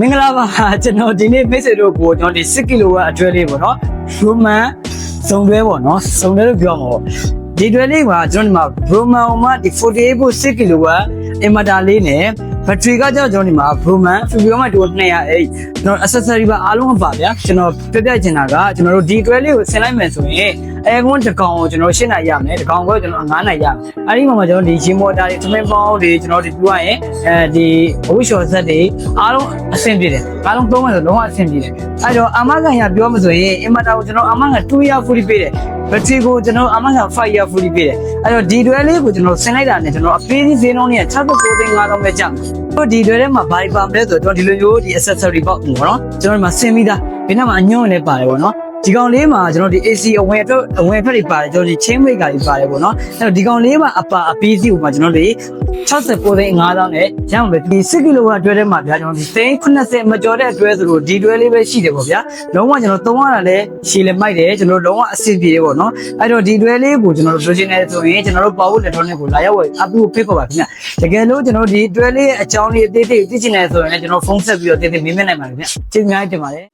မင်္ဂလာပါကျွန်တော်ဒီနေ့မိတ်ဆွေတို့ကိုကျွန်တော်ဒီ6ကီလိုဝတ်အတွဲလေးပေါ့နော်ရိုမန်စုံတွဲပေါ့နော်စုံတွဲလို့ပြောမှာပေါ့ဒီတွဲလေးကကျွန်တော်ဒီမှာရိုမန်မှာဒီ48ဖို့6ကီလိုဝတ်အင်မတာလေးနဲ့ ဘက်ထရီကကြောင့်ကျွန်တော်ဒီမှာရိုမန်ဖီဗီယိုမှာတူ208ကျွန်တော် accessory ပါအားလုံးပါဗျာကျွန်တော်ပြပြချင်တာကကျွန်တော်တို့ဒီတွဲလေးကိုဆင်လိုက်မယ်ဆိုရင်အဲကွန်းတစ်ကောင်ကိုကျွန်တော်ရှင်းနိုင်ရမယ်တစ်ကောင်ကိုကျွန်တော်9နိုင်ရမယ်အဲဒီမှာမှာကျွန်တော်ဒီဂျီမော်တာတွေထမင်းပေါင်းတွေကျွန်တော်ဒီပြရရင်အဲဒီအဝိရှော်ဆက်တွေအားလုံးအဆင်ပြေတယ်အားလုံးသုံးမယ်ဆိုလုံးဝအဆင်ပြေတယ်အဲတော့အမကန်ရပြောမှဆိုရင်အင်မတာကိုကျွန်တော်အမကန်2 year fully ပေးတယ် ဘက်ထရီကိုကျွန်တော်အမကန်5 year fully ပေးတယ်အဲတော့ဒီတွဲလေးကိုကျွန်တော်ဆင်လိုက်တာနဲ့ကျွန်တော်အပေးစီဈေးနှုန်းနဲ့69သိန်း5000ပဲကျမယ်တို့ဒီတွဲထဲမှာဘာပါမလဲဆိုတော့ကျွန်တော်ဒီလိုမျိုးဒီ accessory ပေါ့ပေါ့နော်ကျွန်တော်ဒီမှာဆင်ပြီးသားဒီနောက်မှာအညွန့်လည်းပါတယ်ပေါ့နော် ဒီကောင်လေးမှာကျွန်တော်ဒီ AC အဝင်အတွက်အဝင်ဖက်တွေပါတယ်ကျွန်တော်ဒီ chain weight ကတွေပါတယ်ပေါ့နော်အဲ့တော့ဒီကောင်လေးမှာအပါအပီးစီကိုမှာကျွန်တော်တို့69သိန်း5000နဲ့ရအောင်ပဲဒီ6ကီလိုဝတ်အတွဲထဲမှာဗျာကျွန်တော်ဒီသိန်း80မကျော်တဲ့အတွဲဆိုလို့ဒီတွဲလေးပဲရှိတယ်ပေါ့ဗျာလုံးဝကျွန်တော်သုံးရတာလည်းရှည်လည်းမိုက်တယ်ကျွန်တော်လုံးဝအဆင်ပြေတယ်ပေါ့နော်အဲ့တော့ဒီတွဲလေးကိုကျွန်တော်တို့လိုချင်တယ်ဆိုရင်ကျွန်တော်တို့ power electronic ကိုလာရောက်ဝယ်အပူဖိတ်ခေါ်ပါခင်ဗျတကယ်လို့ကျွန်တော်ဒီတွဲလေးရဲ့အကြောင်းလေးအသေးသေးသိချင်တယ်ဆိုရင်လည်းကျွန်တော်ဖုန်းဆက်ပြီးတော့တင်းတင်းမေးမြန်းနိုင်ပါတယ်ခင်ဗျကျေးဇူးများတင်ပါတယ်